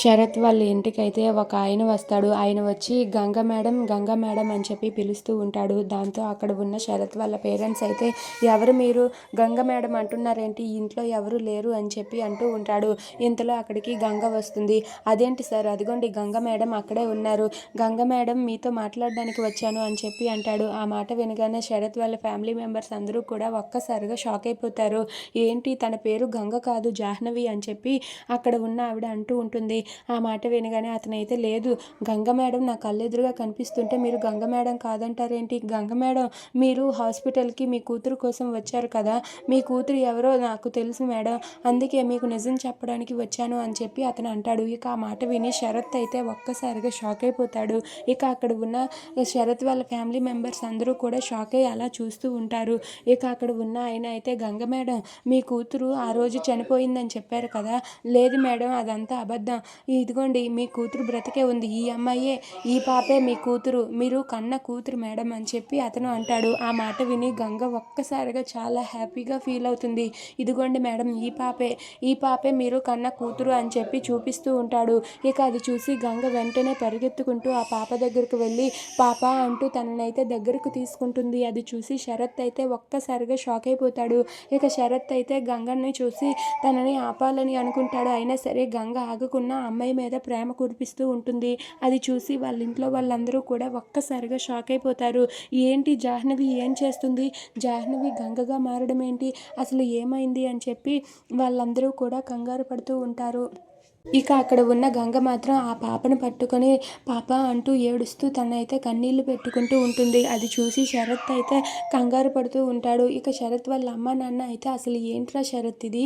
శరత్ వాళ్ళ ఇంటికైతే ఒక ఆయన వస్తాడు. ఆయన వచ్చి గంగ మేడం గంగ మేడం అని చెప్పి పిలుస్తూ ఉంటాడు. దాంతో అక్కడ ఉన్న శరత్ వాళ్ళ పేరెంట్స్ అయితే ఎవరు మీరు? గంగ మేడం అంటున్నారేంటి? ఇంట్లో ఎవరు లేరు అని చెప్పి అంటూ ఉంటాడు. ఇంతలో అక్కడికి గంగ వస్తుంది. అదేంటి సార్? అదిగోండి గంగ మేడం అక్కడే ఉన్నారు. గంగ మేడం మీతో మాట్లాడడానికి వచ్చాను అని చెప్పి అంటాడు. ఆ మాట వినగానే శరత్ వాళ్ళ ఫ్యామిలీ మెంబర్స్ అందరూ కూడా ఒక్కసారిగా షాక్ అయిపోతారు. ఏంటి? తన పేరు గంగ కాదు జాహ్నవి అని చెప్పి అక్కడ ఉన్న ఆవిడ అంటూ ఉంటుంది. ఆ మాట వినగానే అతనైతే లేదు గంగ మేడం నా కళ్ళెదురుగా కనిపిస్తుంటే మీరు గంగ మేడం కాదంటారేంటి? గంగ మేడం మీరు హాస్పిటల్కి మీ కూతురు కోసం వచ్చారు కదా మీ కూతురు ఎవరో నాకు తెలుసు మేడం అందుకే మీకు నిజం చెప్పడానికి వచ్చాను అని చెప్పి అతను అంటాడు. ఇక ఆ మాట విని శరత్ అయితే ఒక్కసారిగా షాక్ అయిపోతాడు. ఇక అక్కడ ఉన్న శరత్ వాళ్ళ ఫ్యామిలీ మెంబర్స్ అందరూ కూడా షాక్ అయ్యి అలా చూస్తూ ఉంటారు. ఇక అక్కడ ఉన్న ఆయన అయితే గంగ మేడం మీ కూతురు ఆ రోజు చనిపోయిందని చెప్పారు కదా లేదు మేడం అదంతా అబద్ధం. ఇదిగోండి మీ కూతురు బ్రతికే ఉంది. ఈ అమ్మాయే ఈ పాపే మీ కూతురు. మీరు కన్న కూతురు మేడం అని చెప్పి అతను అంటాడు. ఆ మాట విని గంగ ఒక్కసారిగా చాలా హ్యాపీగా ఫీల్ అవుతుంది. ఇదిగోండి మేడం ఈ పాపే ఈ పాపే మీరు కన్న కూతురు అని చెప్పి చూపిస్తూ ఉంటాడు. ఇక అది చూసి గంగ వెంటనే పరిగెత్తుకుంటూ ఆ పాప దగ్గరకు వెళ్ళి పాప అంటూ తననైతే దగ్గరకు తీసుకుంటుంది. అది చూసి శరత్ అయితే ఒక్కసారిగా షాక్ అయిపోతాడు. ఇక శరత్ అయితే గంగని చూసి తనని ఆపాలని అనుకుంటాడు. అయినా సరే గంగ ఆగకుండా అమ్మాయి మీద ప్రేమ కురిపిస్తూ ఉంటుంది. అది చూసి వాళ్ళ ఇంట్లో వాళ్ళందరూ కూడా ఒక్కసారిగా షాక్ అయిపోతారు. ఏంటి జాహ్నవి ఏం చేస్తుంది? జాహ్నవి గంగగా మారడం ఏంటి అసలు ఏమైంది అని చెప్పి వాళ్ళందరూ కూడా కంగారు పడుతూ ఉంటారు. ఇక అక్కడ ఉన్న గంగ మాత్రం ఆ పాపను పట్టుకొని పాప అంటూ ఏడుస్తూ తనైతే కన్నీళ్ళు పెట్టుకుంటూ ఉంటుంది. అది చూసి శరత్ అయితే కంగారు పడుతూ ఉంటాడు. ఇక శరత్ వాళ్ళ అమ్మ నాన్న అయితే అసలు ఏంట్రా శరత్ ఇది?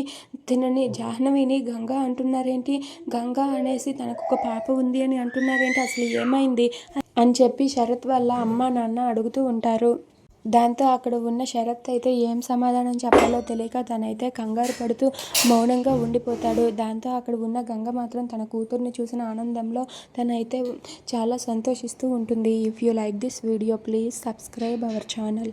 తినని జాహ్నవిని గంగ అంటున్నారేంటి? గంగ అనేసి తనకు ఒక పాప ఉంది అని అంటున్నారేంటి? అసలు ఏమైంది? అని చెప్పి శరత్ వాళ్ళ అమ్మ నాన్న అడుగుతూ ఉంటారు. దాంతో అక్కడ ఉన్న శరత్ అయితే ఏం సమాధానం చెప్పాలో తెలియక తనైతే కంగారు పడుతూ మౌనంగా ఉండిపోతాడు. దాంతో అక్కడ ఉన్న గంగ మాత్రం తన కూతుర్ని చూసిన ఆనందంలో తనైతే చాలా సంతోషిస్తూ ఉంటుంది. If you like this video please subscribe our channel